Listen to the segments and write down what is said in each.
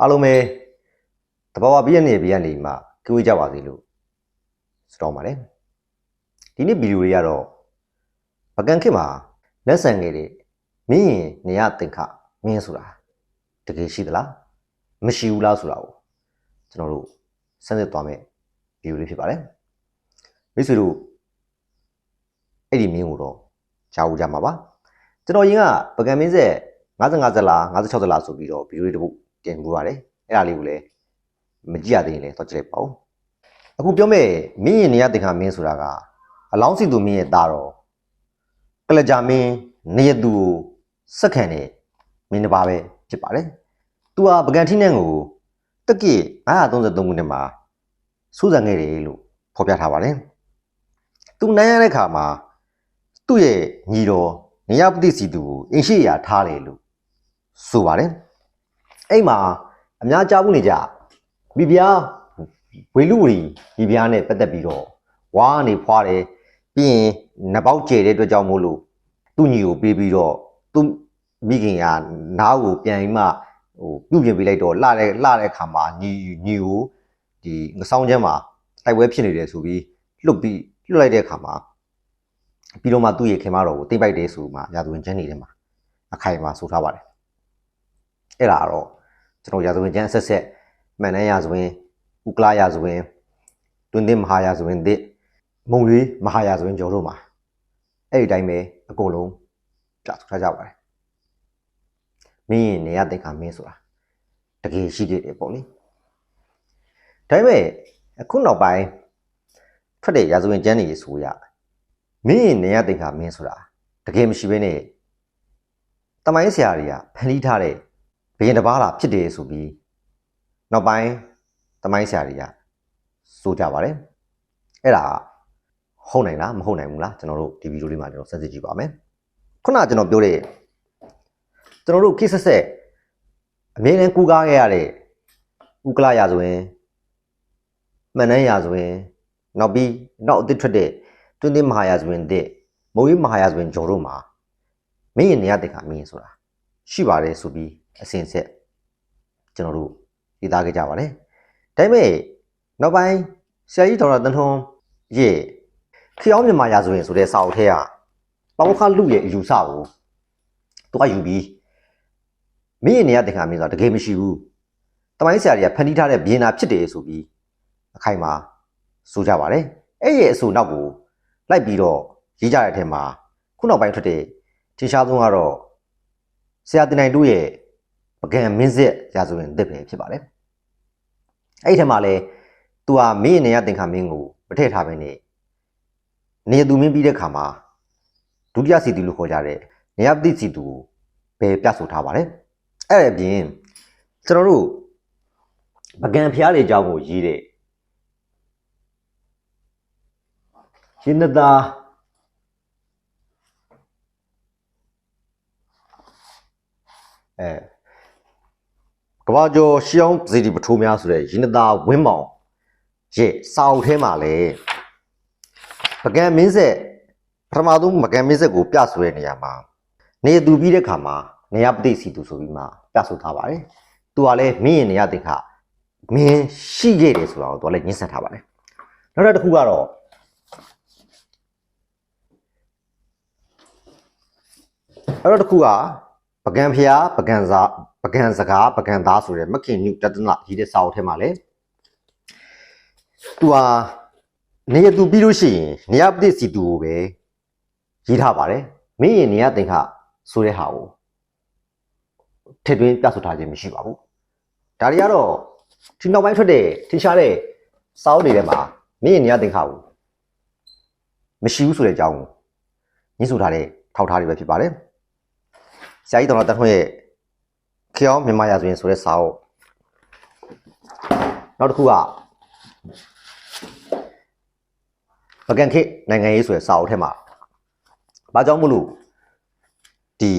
အားလုံးပဲတဘာဝပြည့်နေပြည့်နေမှာကြွေးကြပါစေလို့စတောင်းပါတယ်ဒီနေ့ဗီဒီယိုလေးကတော့ပကံခေတ်မှာလက်ဆန်ခဲ့တဲ့မင်းရင်နေရတင်ခမင်းဆိုတာတကယ်ရှိသလားမရှိဘူးလားဆိုတာကိုကျွန်တော်တို့စမ်းစစ်သွားမယ်ဗီဒီယိုလေးဖြစ်ပါတယ်မိတ်ဆွေတို့အဲ့ဒီမင်းကိုတော့ကြားဦးကြမှာပါကျွန်တော်ရင်ကပကံမင်းဆက်55ဇက်လား56ဇက်လားဆိုပြီးတော့ဗီဒီယိုလေးတစ်ပုဒ် တင်မှုပါတယ်အဲ့ဒါလေးကိုလည်းမကြည့်ရသေးရင်လည်းတော့ကြည့်လိုက်ပါဦးအခုပြောမဲ့မင်းရင်နေရတင်ခမင်းဆိုတာကအလောင်းစီသူမင်းရဲ့သားတော်ကလကြမင်းနေရသူကိုစက်ခံတဲ့မင်းတစ်ပါးပဲဖြစ်ပါတယ်သူဟာပကံထင်းနှံကိုတက္ကိ933ခုနှစ်မှာစူးစမ်းခဲ့တယ်လို့ဖော်ပြထားပါတယ်သူနိုင်ရတဲ့ခါမှာသူ့ရဲ့ညီတော်နေရပတိစီသူကိုအင်ရှိရာထားတယ်လို့ဆိုပါတယ် အဲ့မှာအများကြားဘူးနေကြမိဖုရားဝေလူဝီမိဖုရားနဲ့ပတ်သက်ပြီးတော့ဝါနေဖွာတယ်ပြီးရင်နဘောက်ကျဲတဲ့အတွက်ကြောင့်မို့လို့သူ့ညီကိုပေးပြီးတော့သူ့မိခင်ကနားကိုပြန်ပြီးမှဟိုပြုတ်ပြင်ပေးလိုက်တော့လှတဲ့လှတဲ့ခါမှာညီညီကိုဒီငဆောင်းချမ်းမှာတိုက်ပွဲဖြစ်နေတယ်ဆိုပြီးလွတ်ပြီးလွတ်လိုက်တဲ့အခါမှာပြီးတော့မှသူ့ရဲ့ခင်မတော်ကိုတိမ့်ပိုက်တယ်ဆိုမှရာဇဝင်ကျမ်းနေတဲ့မှာအခိုင်အမာဆိုထားပါတယ် အဲ့ဒါကတော့ကျွန်တော်ရာဇဝင်ကျမ်းဆက်ဆက်မှန်တမ်းရာဇဝင်ဥကလာရာဇဝင်တွင်တင်မဟာရာဇဝင်တစ်မုံလေးမဟာရာဇဝင်ကျော်တို့မှာအဲ့ဒီတိုင်းပဲအကုန်လုံးပြဆိုထားကြပါတယ်မင်းရင်နေရတဲ့ခါမင်းဆိုတာတကယ်ရှိခဲ့တယ်ပေါ့လေဒါပေမဲ့အခုနောက်ပိုင်းထွက်တဲ့ရာဇဝင်ကျမ်းတွေဆိုရမင်းရင်နေရတဲ့ခါမင်းဆိုတာတကယ်မရှိဘဲနဲ့တမိုင်းဆရာတွေကဖန်တီးထားတဲ့ ဘယင်တစ်ပါးလာဖြစ်တယ်ဆိုပြီးနောက်ပိုင်းတမိုင်းဆရာတွေကဆိုကြပါတယ်အဲ့ဒါဟုတ်နိုင်လားမဟုတ်နိုင်ဘူးလားကျွန်တော်တို့ဒီဗီဒီယိုလေးမှာကျွန်တော်ဆက်စစ်ကြည့်ပါမယ်ခုနကကျွန်တော်ပြောတဲ့ကျွန်တော်တို့ခိဆက်ဆက်အမြဲတမ်းကူကားခဲ့ရတဲ့ဥကလာရာဆိုရင်မှန်တမ်းရာဆိုရင်နောက်ပြီးနောက်အသစ်ထွက်တဲ့တွင်းသိမဟာရာဆိုရင်တဲ့မိုးရေးမဟာရာဆိုရင်ဂျော်တို့မှာမင်းရင်နေရတဲ့ခါမင်းရင်ဆိုတာရှိပါတယ်ဆိုပြီး အစင်ဆက်ကျွန်တော်တို့ရေးသားခဲ့ကြပါတယ်ဒါပေမဲ့နောက်ပိုင်းဆရာကြီးဒေါက်တာတန်ထွန်းရဲ့ခရောင်းမြန်မာရာဇဝင်ဆိုတဲ့စာအုပ်ထဲကပမောက္ခလူရဲ့အယူဆကိုသူကယူပြီးမင်းရဲ့နေရာတင်ခါမင်းဆိုတာတကယ်မရှိဘူးတမိုင်းဆရာတွေကဖန်တီးထားတဲ့ဘီယနာဖြစ်တယ်ဆိုပြီးအခိုင်မှာဆိုကြပါတယ်အဲ့ရဲ့အဆိုနောက်ကိုလိုက်ပြီးတော့ရေးကြတဲ့အထက်မှာခုနောက်ပိုင်းထွက်တဲ့ထင်ရှားဆုံးကတော့ဆရာတင်နိုင်တို့ရဲ့ ပကံမင်းစစ်ရာဇဝင်တစ်ပဲဖြစ်ပါတယ်အဲ့ဒီထက်မှာလဲသူဟာမင်းရဲ့နေရာတင်ခါမင်းကိုမထည့်ထားဘဲနဲ့နေသူမင်းပြီးတဲ့ခါမှာဒုတိယစီတူလို့ခေါ်ကြတဲ့နေရပတိစီတူကိုပဲပြဆိုထားပါတယ်အဲ့ဒါအပြင်ကျွန်တော်တို့ပကံဖျားတွေအကြောင်းကိုရေးတဲ့ရှင်းသာအဲ ကဘာကျော်ရှောင်းစီတီပထိုးများဆိုတဲ့ရင်သာဝင်းမောင်ရဲ့စာအုပ်ထဲမှာလည်းပကံမင်းဆက်ပထမဆုံးပကံမင်းဆက်ကိုပြဆိုတဲ့နေရာမှာနေသူပြီးတဲ့ခါမှာနေရပတိစီသူဆိုပြီးမှပြဆိုထားပါတယ်။သူကလည်းမင်းရင်နေရတဲ့ခါမင်းရှိခဲ့တယ်ဆိုတာကိုသူကလည်းညှင်းဆန်ထားပါတယ်။နောက်တစ်ခုကတော့နောက်တစ်ခုက ပကံဖျားပကံစားပကံစကားပကံသားဆိုတဲ့မခင်ညုတတနာကြီးတဲ့စာအုပ်ထဲမှာလေသူဟာနေရသူပြီးလို့ရှိရင်နေရပတိစီသူကိုပဲရေးထားပါတယ်မင်းရင်နေရတင်ခဆိုတဲ့ဟာကိုထည့်သွင်းပြဆိုထားခြင်းမရှိပါဘူးဒါတွေကတော့ဒီနောက်ပိုင်းထွက်တဲ့ထင်ရှားတဲ့စာအုပ်တွေထဲမှာမင်းရင်နေရတင်ခကိုမရှိဘူးဆိုတဲ့အကြောင်းကိုညှိဆိုထားတဲ့ထောက်ထားတွေပဲဖြစ်ပါတယ် ဆရာကြီးတော်တော်တထွန်းရဲ့ခေအောင်မြန်မာရာဇဝင်ဆိုတဲ့စာအုပ်နောက်တစ်ခုကပကံခေတ်နိုင်ငံရေးဆိုတဲ့စာအုပ်ထဲမှာဘာကြောင့်မလို့ဒီ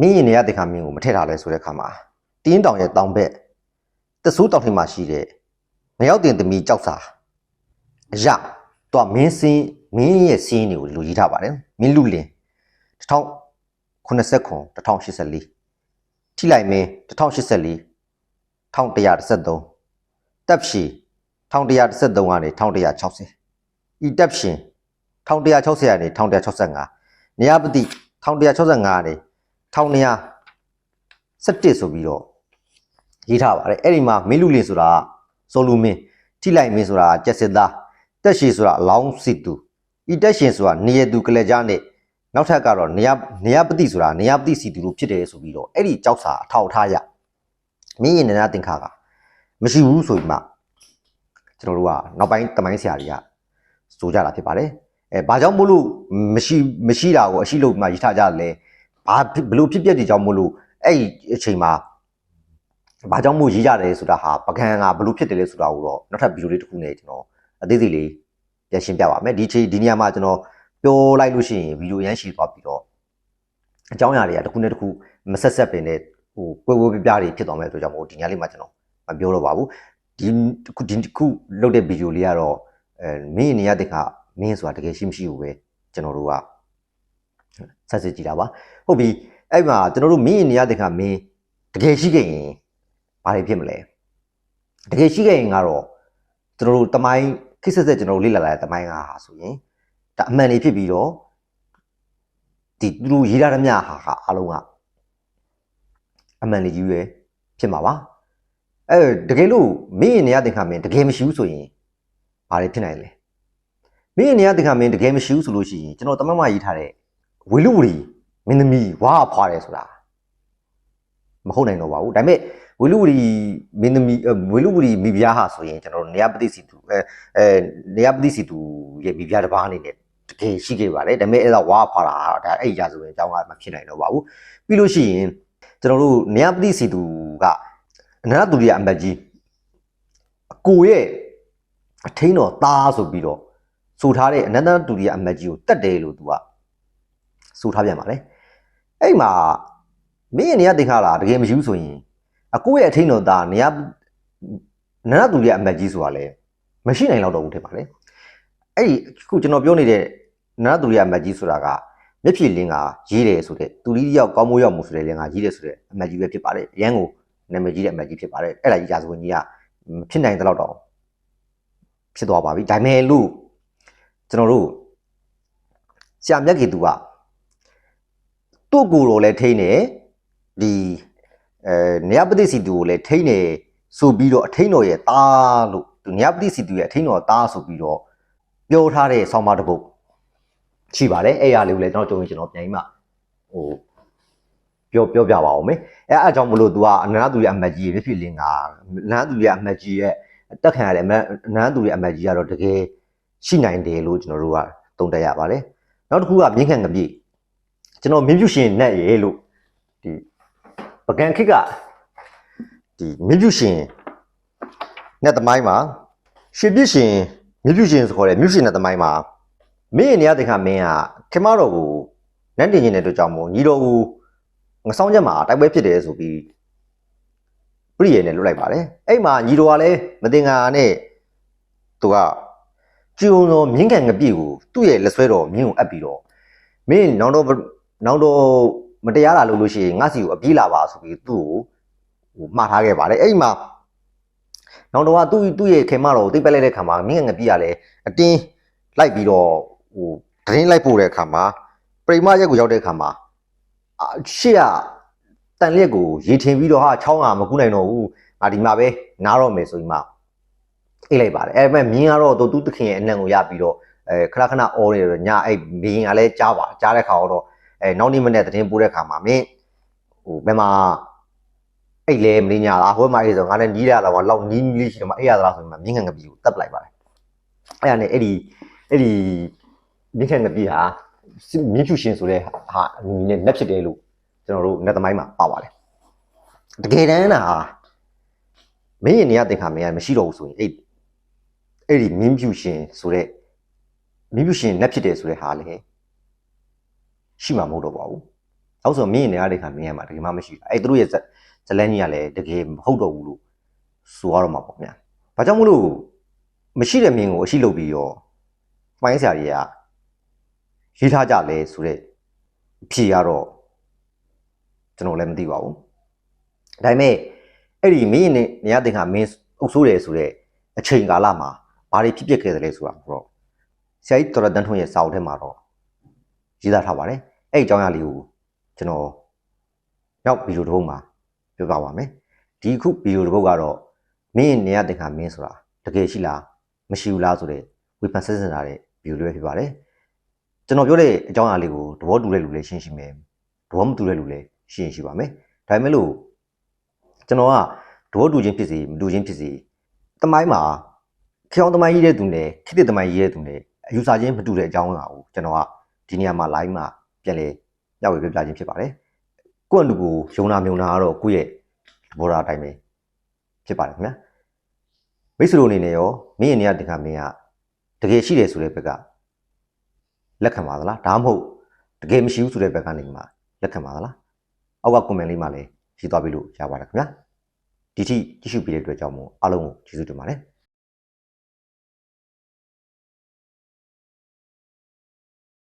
မင်းရင်နေရတဲ့ခါမင်းကိုမထည့်ထားလဲဆိုတဲ့ခါမှာတင်းတောင်ရဲ့တောင်ဘက်တဆူးတောင်ထိပ်မှာရှိတဲ့မရောက်တင်သမီးကြောက်စာအရတော့မင်းစင်းမင်းရဲ့စင်းတွေကိုလူကြီးထားပါတယ်မင်းလူလင် 1089 1084ထိလိုက်မင်း1084 1113တပ်ရှည်1113ကနေ1160ဤတပ်ရှင်1160ကနေ1165နေရပတိ1165ကနေ1217ဆိုပြီးတော့ရေးထားပါတယ်အဲ့ဒီမှာမင်းလူလင်ဆိုတာစောလူမင်းထိလိုက်မင်းဆိုတာကျက်စစ်သားတက်ရှည်ဆိုတာအလောင်းစစ်သူဤတက်ရှင်ဆိုတာနေရသူကလေးကြားနဲ့ နောက်ထပ်ကတော့နေရနေရပတိဆိုတာနေရပတိစီသူလို့ဖြစ်တယ်ဆိုပြီးတော့အဲ့ဒီကြောက်စာအထောက်ထားရမင်းရင်နေနာတင်ခါကမရှိဘူးဆိုပြီးမှကျွန်တော်တို့ကနောက်ပိုင်းတမိုင်းဆရာတွေကစိုးကြတာဖြစ်ပါတယ်အဲဘာကြောင့်မို့လို့မရှိမရှိတာကိုအရှိလို့မှရေးထားကြတယ်လဲဘာဘလို့ဖြစ်ပျက်တွေကြောင့်မို့လို့အဲ့ဒီအချိန်မှာဘာကြောင့်မို့ရေးရတယ်ဆိုတာဟာပကံကဘလို့ဖြစ်တယ်လဲဆိုတာကိုတော့နောက်ထပ်ဗီဒီယိုလေးတစ်ခုနဲ့ကျွန်တော်အသေးသေးလေးပြန်ရှင်းပြပါမယ်ဒီချိန်ဒီနေရာမှာကျွန်တော် ပြောလိုက်လို့ရှိရင်ဗီဒီယိုရမ်းရှည်သွားပြီးတော့အကြောင်းအရာတွေကတစ်ခုနဲ့တစ်ခုမဆက်ဆက်ပင်နဲ့ဟိုကွဲကွဲပြားပြားတွေဖြစ်သွားမယ်ဆိုကြောင့်မို့ဒီညလေးမှာကျွန်တော်မပြောတော့ပါဘူးဒီတစ်ခုဒီတစ်ခုလုပ်တဲ့ဗီဒီယိုလေးကတော့အဲမင်းနေရတဲ့ကမင်းဆိုတာတကယ်ရှိမရှိဘူးပဲကျွန်တော်တို့ကဆက်စစ်ကြည့်တာပါဟုတ်ပြီအဲ့မှာကျွန်တော်တို့မင်းနေရတဲ့ကမင်းတကယ်ရှိခဲ့ရင်ဘာတွေဖြစ်မလဲတကယ်ရှိခဲ့ရင်ကတော့ကျွန်တော်တို့တမိုင်းခိဆက်ဆက်ကျွန်တော်တို့လေ့လာလာတဲ့တမိုင်းကဟာဆိုရင် ဒါအမှန်တွေဖြစ်ပြီးတော့ဒီသူတို့ရေးထားသမျှဟာဟာအားလုံးကအမှန်လေးကြီးပဲဖြစ်မှာပါအဲတကယ်လို့မင်းနေရတဲ့ခါမင်းတကယ်မရှိဘူးဆိုရင်ဘာတွေဖြစ်နိုင်လဲမင်းနေရတဲ့ခါမင်းတကယ်မရှိဘူးဆိုလို့ရှိရင်ကျွန်တော်တမန်မရေးထားတဲ့ဝေလူဝရီမင်းသမီးဝါဖွာတယ်ဆိုတာမဟုတ်နိုင်တော့ပါဘူးဒါပေမဲ့ဝေလူဝရီမင်းသမီးဝေလူဝရီမိဖုရားဟာဆိုရင်ကျွန်တော်နေရပတိစီတူအဲအဲနေရပတိစီတူရဲ့မိဖုရားတစ်ပါးအနေနဲ့ တကယ်ရှိခဲ့ပါတယ်ဒါပေမဲ့အဲ့ဒါဝါဖွာတာဒါအဲ့ရာဆိုရင်အကြောင်းကမဖြစ်နိုင်တော့ပါဘူးပြီးလို့ရှိရင်ကျွန်တော်တို့နေရပတိစီတူကအနန္တသူရိယအမတ်ကြီးအကိုရဲ့အထင်းတော်သားဆိုပြီးတော့ဆိုထားတဲ့အနန္တသူရိယအမတ်ကြီးကိုတတ်တယ်လို့သူကဆိုထားပြန်ပါလေအဲ့မှာမင်းနေရတင်ခါလာတကယ်မရှိဘူးဆိုရင်အကိုရဲ့အထင်းတော်သားနေရနန္ဒသူရိယအမတ်ကြီးဆိုတာလေမရှိနိုင်တော့ဘူးထင်ပါလေအဲ့ဒီခုကျွန်တော်ပြောနေတဲ့ နန္ဒသူရိယအမတ်ကြီးဆိုတာကမျက်ဖြေလင်းကရေးတယ်ဆိုတဲ့သူလေးရောက်ကောင်းမိုးရောက်မှုဆိုတဲ့လင်းကရေးတယ်ဆိုတဲ့အမတ်ကြီးပဲဖြစ်ပါတယ်ရန်ကိုနာမည်ကြီးတဲ့အမတ်ကြီးဖြစ်ပါတယ်အဲ့ဒါကြီးရာဇဝင်ကြီးကဖြစ်နိုင်တဲ့လောက်တော့ဖြစ်သွားပါပြီဒါမဲ့လို့ကျွန်တော်တို့ဆရာမြတ်ကေသူကသူ့ကိုယ်တော်လည်းထိန်းတယ်ဒီအဲနေရပတိစီသူကိုလည်းထိန်းတယ်ဆိုပြီးတော့အထိန်းတော်ရဲ့သားလို့သူနေရပတိစီသူရဲ့အထိန်းတော်သားဆိုပြီးတော့ပြောထားတဲ့ဆောင်းပါးတစ်ပုဒ် ရှိပါတယ်အဲ့ရလေးကိုလည်းကျွန်တော်ကြုံရင်ကျွန်တော်ပြန်ပြီးမှဟိုပြောပြောပြပါအောင်မေအဲအားကြောင့်မလို့ तू ကအနန္တသူရဲ့အမတ်ကြီးဖြစ်ဖြစ်လင်းကအနန္တသူရဲ့အမတ်ကြီးရဲ့တက်ခံရတဲ့အနန္တသူရဲ့အမတ်ကြီးကတော့တကယ်ရှိနိုင်တယ်လို့ကျွန်တော်တို့ကသုံးသပ်ရပါတယ်နောက်တစ်ခုကမြင်းခံကပြည့်ကျွန်တော်မြင်းပြုရှင်နဲ့ရေလို့ဒီပကံခိကဒီမြင်းပြုရှင်နဲ့တမိုင်းမှာရွှေပြည့်ရှင်မြင်းပြုရှင်ဆိုခေါ်တဲ့မြင်းရှင်နဲ့တမိုင်းမှာ မင်းနေရတဲ့ခါမင်းကခင်မတော်ကိုနန်းတင်နေတဲ့အတွက်ကြောင့်မို့ညီတော်ကိုငဆောင်ချက်မှာတိုက်ပွဲဖြစ်တယ်ဆိုပြီးပြည့်ရည်နဲ့လွတ်လိုက်ပါတယ်အဲ့မှာညီတော်ကလည်းမတင်ငါနဲ့သူကကျုံတော်မြင်းကန်ငပြည့်ကိုသူ့ရဲ့လက်ဆွဲတော်မြင်းကိုအပ်ပြီးတော့မင်းနောက်တော့နောက်တော့မတရားလာလို့လို့ရှိရင်ငါစီကိုအပြေးလာပါဆိုပြီးသူ့ကိုဟိုမှားထားခဲ့ပါတယ်အဲ့ဒီမှာနောက်တော့ကသူ့သူ့ရဲ့ခင်မတော်ကိုတိတ်ပက်လိုက်တဲ့ခါမှာမြင်းကန်ငပြည့်ကလည်းအတင်းလိုက်ပြီးတော့ ဟိုဒရင်းလိုက်ပို့တဲ့အခါမှာပရိမရက်ကိုရောက်တဲ့အခါမှာရှေ့ကတန်လက်ကိုရေထင်ပြီးတော့ဟာချောင်းကမကူးနိုင်တော့ဘူးငါဒီမှာပဲနားတော့မယ်ဆိုပြီးမှအိတ်လိုက်ပါတယ်အဲ့မဲ့မြင်းကတော့သူ့တခင်ရဲ့အနံကိုရပြီးတော့အဲခဏခဏအော်နေတော့ညအဲ့မင်းကလည်းကြားပါကြားတဲ့ခါတော့အဲနောက်နေ့မနေ့တရင်ပို့တဲ့ခါမှာမင်းဟိုဘယ်မှာအိတ်လဲမင်းညာလားဟိုမှာအိတ်ဆိုငါလည်းနီးရတာတော့လောက်နီးနီးလေးရှိတော့မှအိတ်ရသလားဆိုမှမြင်းခံကပီကိုတပ်ပလိုက်ပါတယ်အဲ့ဒါနဲ့အဲ့ဒီအဲ့ဒီ မြင်းခံကပီဟာမြင်းဖြူရှင်ဆိုတဲ့ဟာအမီနဲ့လက်ဖြစ်တယ်လို့ကျွန်တော်တို့ net သမိုင်းမှာပါပါတယ်တကယ်တမ်းတာမင်းရင်နေရတင်ခါမင်းကမရှိတော့ဘူးဆိုရင်အဲ့အဲ့ဒီမြင်းဖြူရှင်ဆိုတဲ့မြင်းဖြူရှင်လက်ဖြစ်တယ်ဆိုတဲ့ဟာလည်းရှိမှာမဟုတ်တော့ပါဘူးအောက်ဆိုမင်းရင်နေရတဲ့ခါမင်းရမှာတကယ်မှမရှိဘူးအဲ့သူတို့ရဲ့ဇလန်းကြီးကလည်းတကယ်မဟုတ်တော့ဘူးလို့ဆိုရတော့မှာပေါ့ဗျာဘာကြောင့်မလို့မရှိတဲ့မင်းကိုအရှိလုပ်ပြီးရောပိုင်းဆရာကြီးက ရေးထားကြလဲဆိုတော့ဖြေရတော့ကျွန်တော်လည်းမသိပါဘူးဒါပေမဲ့အဲ့ဒီမင်းနဲ့နေရတင်ကမင်းအုပ်ဆိုးတယ်ဆိုတော့အချိန်ကာလမှာဘာတွေဖြစ်ပျက်ခဲ့တယ်လဲဆိုတာကိုတော့ဆရာကြီးတော်ရတန်းထွန်းရဲ့စာအုပ်ထဲမှာတော့ရေးသားထားပါတယ်အဲ့ဒီအကြောင်းအရာလေးကိုကျွန်တော်နောက်ဗီဒီယိုတစ်ပုဒ်မှာပြောပြပါမယ်ဒီခုဗီဒီယိုတစ်ပုဒ်ကတော့မင်းနေရတင်ကမင်းဆိုတာတကယ်ရှိလားမရှိဘူးလားဆိုတဲ့ဝေဖန်ဆက်စင်လာတဲ့ဗီဒီယိုလေးပဲဖြစ်ပါတယ် ကျွန်တော်ပြောတဲ့အကြောင်းအရာလေးကိုသဘောတူတဲ့လူလည်းရှင်းရှင်းမယ်သဘောမတူတဲ့လူလည်းရှင်းရှင်းရှိပါမယ်ဒါပေမဲ့လို့ကျွန်တော်ကသဘောတူချင်းဖြစ်စီမတူချင်းဖြစ်စီတမိုင်းမှာခေအောင်တမိုင်းကြီးတဲ့သူနဲ့ခေတ်တဲ့တမိုင်းကြီးတဲ့သူနဲ့အယူဆချင်းမတူတဲ့အကြောင်းအရာကိုကျွန်တော်ကဒီနေရာမှာ live မှာပြန်လေညဝေပြပြချင်းဖြစ်ပါတယ်ကိုယ့်အလူကိုယုံနာမြုံနာကတော့ကိုယ့်ရဲ့သဘောထားအတိုင်းပဲဖြစ်ပါတယ်ခင်ဗျာမိတ်ဆွေတို့အနေနဲ့ရောမင်းရဲ့နေရာတင်ခါမင်းကတကယ်ရှိတယ်ဆိုတဲ့ဘက်က လက်ခံပါသလားဒါမှမဟုတ်တကယ်မရှိဘူးဆိုတဲ့ဘက်ကနေမှလက်ခံပါသလားအောက်က comment လေးမှာလည်းရေးသွားပြီလို့ရပါတယ်ခင်ဗျာဒီထိကြည့်ရှုပေးတဲ့အတွက်ကြောင့်မို့အားလုံးကိုကျေးဇူးတင်ပါတယ်